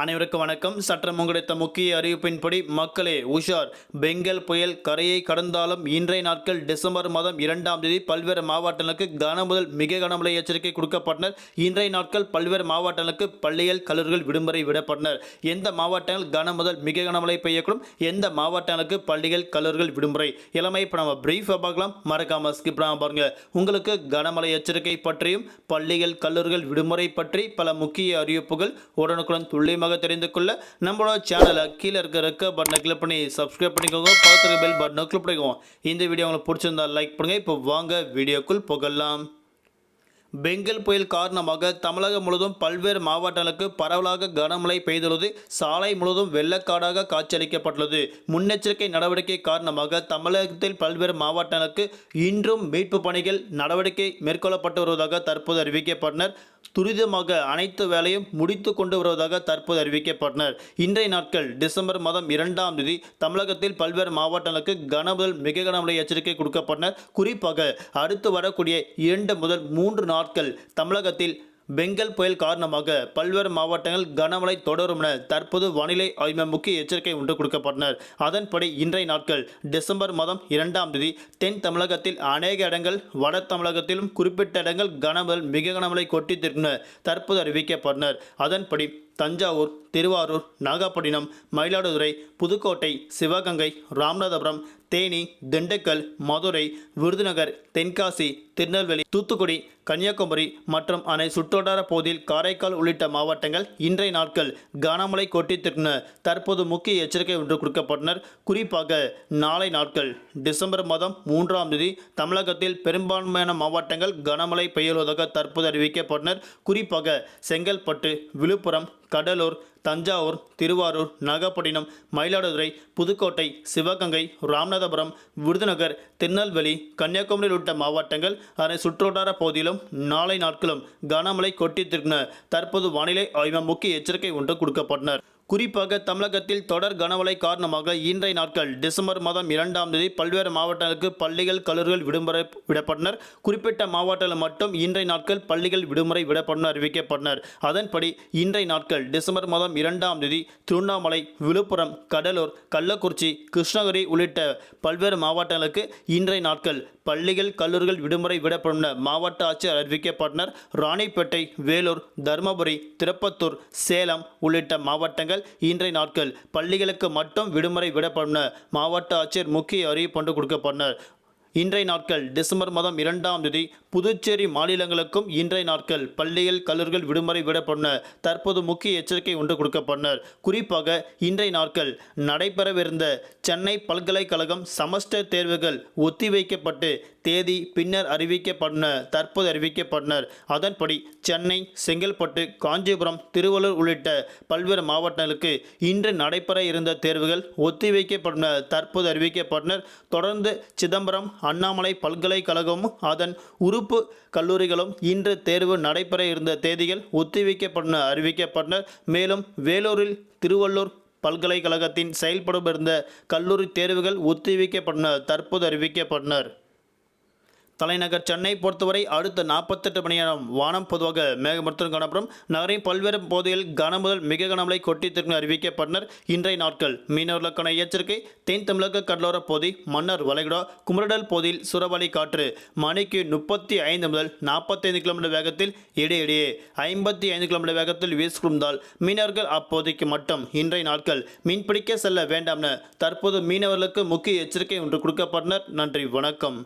அனைவருக்கும் வணக்கம். சற்றம் கிடைத்த முக்கிய அறிவிப்பின்படி மக்களே உஷார் பெங்கல் புயல் கரையை கடந்தாலும் இன்றைய நாட்கள் டிசம்பர் மாதம் இரண்டாம் தேதி பல்வேறு மாவட்டங்களுக்கு கன முதல் மிக கனமழை எச்சரிக்கை கொடுக்கப்பட்டனர். இன்றைய நாட்கள் பல்வேறு மாவட்டங்களுக்கு பள்ளிகள் கல்லூரிகள் விடுமுறை விடப்பட்டனர். எந்த மாவட்டங்கள் கன முதல் மிக கனமழை பெய்யக்கூடும்? எந்த மாவட்டங்களுக்கு பள்ளிகள் கல்லூரிகள் விடுமுறை? இளமை இப்போ நம்ம பிரீஃபாக பார்க்கலாம். மறக்காம ஸ்கிப் பாருங்க. உங்களுக்கு கனமழை எச்சரிக்கை பற்றியும் பள்ளிகள் கல்லூரிகள் விடுமுறை பற்றி பல முக்கிய அறிவிப்புகள் உடனுக்குடன் துல்லியமாக தெரிந்து கொள்ள நம்மளோட சேனலை கீழே இருக்க ரெக்க பட்டனை கிளிக் பண்ணி சப்ஸ்கிரைப் பண்ணிக்கோங்க. பக்கத்தில் பெல் பட்டனை கிளிக் பண்ணிக்கோங்க. இந்த வீடியோ உங்களுக்கு பிடிச்சிருந்தா லைக் பண்ணுங்க. இப்போ வாங்க வீடியோக்குள் புகழலாம் பெங்கல் புயல் காரணமாக தமிழகம் முழுவதும் பல்வேறு மாவட்டங்களுக்கு பரவலாக கனமழை பெய்துள்ளது. சாலை முழுவதும் வெள்ளக்காடாக காட்சியளிக்கப்பட்டுள்ளது. முன்னெச்சரிக்கை நடவடிக்கை காரணமாக தமிழகத்தில் பல்வேறு மாவட்டங்களுக்கு இன்றும் மீட்பு பணிகள் நடவடிக்கை மேற்கொள்ளப்பட்டு வருவதாக தற்போது அறிவிக்கப்பட்டனர். துரிதமாக அனைத்து வேலையும் முடித்து கொண்டு வருவதாக தற்போது அறிவிக்கப்பட்டனர். இன்றைய நாட்கள் டிசம்பர் மாதம் இரண்டாம் தேதி தமிழகத்தில் பல்வேறு மாவட்டங்களுக்கு கன முதல் மிக கனமழை எச்சரிக்கை கொடுக்கப்பட்டனர். குறிப்பாக அடுத்து வரக்கூடிய இரண்டு முதல் மூன்று நாள் நாட்கள் தமிழகத்தில் பெங்கல் புயல் காரணமாக பல்வேறு மாவட்டங்கள் கனமழை தொடரும் என தற்போது வானிலை ஆய்வு முக்கிய எச்சரிக்கை ஒன்று கொடுக்கப்பட்டனர். அதன்படி இன்றைய நாட்கள் டிசம்பர் மாதம் இரண்டாம் தேதி தென் தமிழகத்தில் அநேக இடங்கள் வட தமிழகத்திலும் குறிப்பிட்ட இடங்கள் கனமழை மிக கனமழை கொட்டி என தற்போது அறிவிக்கப்பட்டனர். அதன்படி தஞ்சாவூர் திருவாரூர் நாகப்பட்டினம் மயிலாடுதுறை புதுக்கோட்டை சிவகங்கை ராமநாதபுரம் தேனி திண்டுக்கல் மதுரை விருதுநகர் தென்காசி திருநெல்வேலி தூத்துக்குடி கன்னியாகுமரி மற்றும் அணை சுற்றுவட்டார பகுதியில் காரைக்கால் உள்ளிட்ட மாவட்டங்கள் இன்றைய நாட்கள் கனமழை கொட்டித்திருக்கின தற்போது முக்கிய எச்சரிக்கை ஒன்று கொடுக்கப்பட்டனர். குறிப்பாக நாளை நாட்கள் டிசம்பர் மாதம் மூன்றாம் தேதி தமிழகத்தில் பெரும்பான்மையான மாவட்டங்கள் கனமழை பெய்யுவதாக தற்போது அறிவிக்கப்பட்டனர். குறிப்பாக செங்கல்பட்டு விழுப்புரம் கடலூர் தஞ்சாவூர் திருவாரூர் நாகப்பட்டினம் மயிலாடுதுறை புதுக்கோட்டை சிவகங்கை ராமநாதபுரம் விருதுநகர் திருநெல்வேலி கன்னியாகுமரி உள்ளிட்ட மாவட்டங்கள் அதனை சுற்றுவட்டார பகுதியிலும் நாளை நாட்களும் கனமழை கொட்டித்திருக்கின தற்போது வானிலை ஆய்வு முக்கிய எச்சரிக்கை ஒன்று கொடுக்கப்பட்டனர். குறிப்பாக தமிழகத்தில் தொடர் கனமழை காரணமாக இன்றைய நாட்கள் டிசம்பர் மாதம் இரண்டாம் தேதி பல்வேறு மாவட்டங்களுக்கு பள்ளிகள் கல்லூரிகள் விடுமுறை விடப்பட்டனர். குறிப்பிட்ட மாவட்டங்கள் மட்டும் இன்றைய நாட்கள் பள்ளிகள் விடுமுறை விடப்படும் அறிவிக்கப்பட்டனர். அதன்படி இன்றைய நாட்கள் டிசம்பர் மாதம் இரண்டாம் தேதி திருவண்ணாமலை விழுப்புரம் கடலூர் கள்ளக்குறிச்சி கிருஷ்ணகிரி உள்ளிட்ட பல்வேறு மாவட்டங்களுக்கு இன்றைய நாட்கள் பள்ளிகள் கல்லூரிகள் விடுமுறை விடப்படும் மாவட்ட ஆட்சியர் அறிவிக்கப்பட்டனர். ராணிப்பேட்டை வேலூர் தருமபுரி திருப்பத்தூர் சேலம் உள்ளிட்ட மாவட்டங்கள் இன்றைய நாட்கள் பள்ளிகளுக்கு மட்டும் விடுமுறை விடப்படும் மாவட்ட ஆட்சியர் முக்கிய அறிவிப்பு ஒன்று கொடுக்கப்பட்டனர். இன்றைய நாட்கள் டிசம்பர் மாதம் இரண்டாம் தேதி புதுச்சேரி மாநிலங்களுக்கும் இன்றைய நாட்கள் பள்ளிகள் கல்லூரிகள் விடுமுறை விடப்படும் தற்போது முக்கிய எச்சரிக்கை ஒன்று கொடுக்கப்பட்டனர். குறிப்பாக இன்றைய நாட்கள் நடைபெறவிருந்த சென்னை பல்கலைக்கழகம் செமஸ்டர் தேர்வுகள் ஒத்திவைக்கப்பட்டு தேதி பின்னர் அறிவிக்கப்பட்டன தற்போது அறிவிக்கப்பட்டனர். அதன்படி சென்னை செங்கல்பட்டு காஞ்சிபுரம் திருவள்ளூர் உள்ளிட்ட பல்வேறு மாவட்டங்களுக்கு இன்று நடைபெற இருந்த தேர்வுகள் ஒத்திவைக்கப்பட்டன தற்போது அறிவிக்கப்பட்டனர். தொடர்ந்து சிதம்பரம் அண்ணாமலை பல்கலைக்கழகமும் அதன் உறுப்பு கல்லூரிகளும் இன்று தேர்வு நடைபெற இருந்த தேதிகள் ஒத்திவைக்கப்பட்டன அறிவிக்கப்பட்டன. அறிவிக்கப்பட்டனர் மேலும் வேலூரில் திருவள்ளூர் பல்கலைக்கழகத்தின் செயல்படும் இருந்த கல்லூரி தேர்வுகள் ஒத்திவைக்கப்படும் தற்போது அறிவிக்கப்பட்டனர். தலைநகர் சென்னை பொறுத்தவரை அடுத்த நாற்பத்தெட்டு மணி நேரம் வானம் பொதுவாக மேகமூர்த்தம் காணப்படும். நகரின் பல்வேறு பகுதிகளில் கன முதல் மிக கனமழை கொட்டித்திற்கு அறிவிக்கப்பட்டனர். இன்றைய நாட்கள் மீனவர்களுக்கான எச்சரிக்கை தென் தமிழக கடலோர பகுதி மன்னர் வளைகுடா குமரடல் பகுதியில் சுறவழி காற்று மணிக்கு முப்பத்தி ஐந்து முதல் நாற்பத்தைந்து கிலோமீட்டர் வேகத்தில் இடையிடையே ஐம்பத்தி ஐந்து கிலோமீட்டர் வேகத்தில் வீசுகுந்தால் மீனவர்கள் அப்போதைக்கு மட்டும் இன்றைய நாட்கள் மீன்பிடிக்க செல்ல வேண்டாம் தற்போது மீனவர்களுக்கு முக்கிய எச்சரிக்கை ஒன்று கொடுக்கப்பட்டனர். நன்றி வணக்கம்.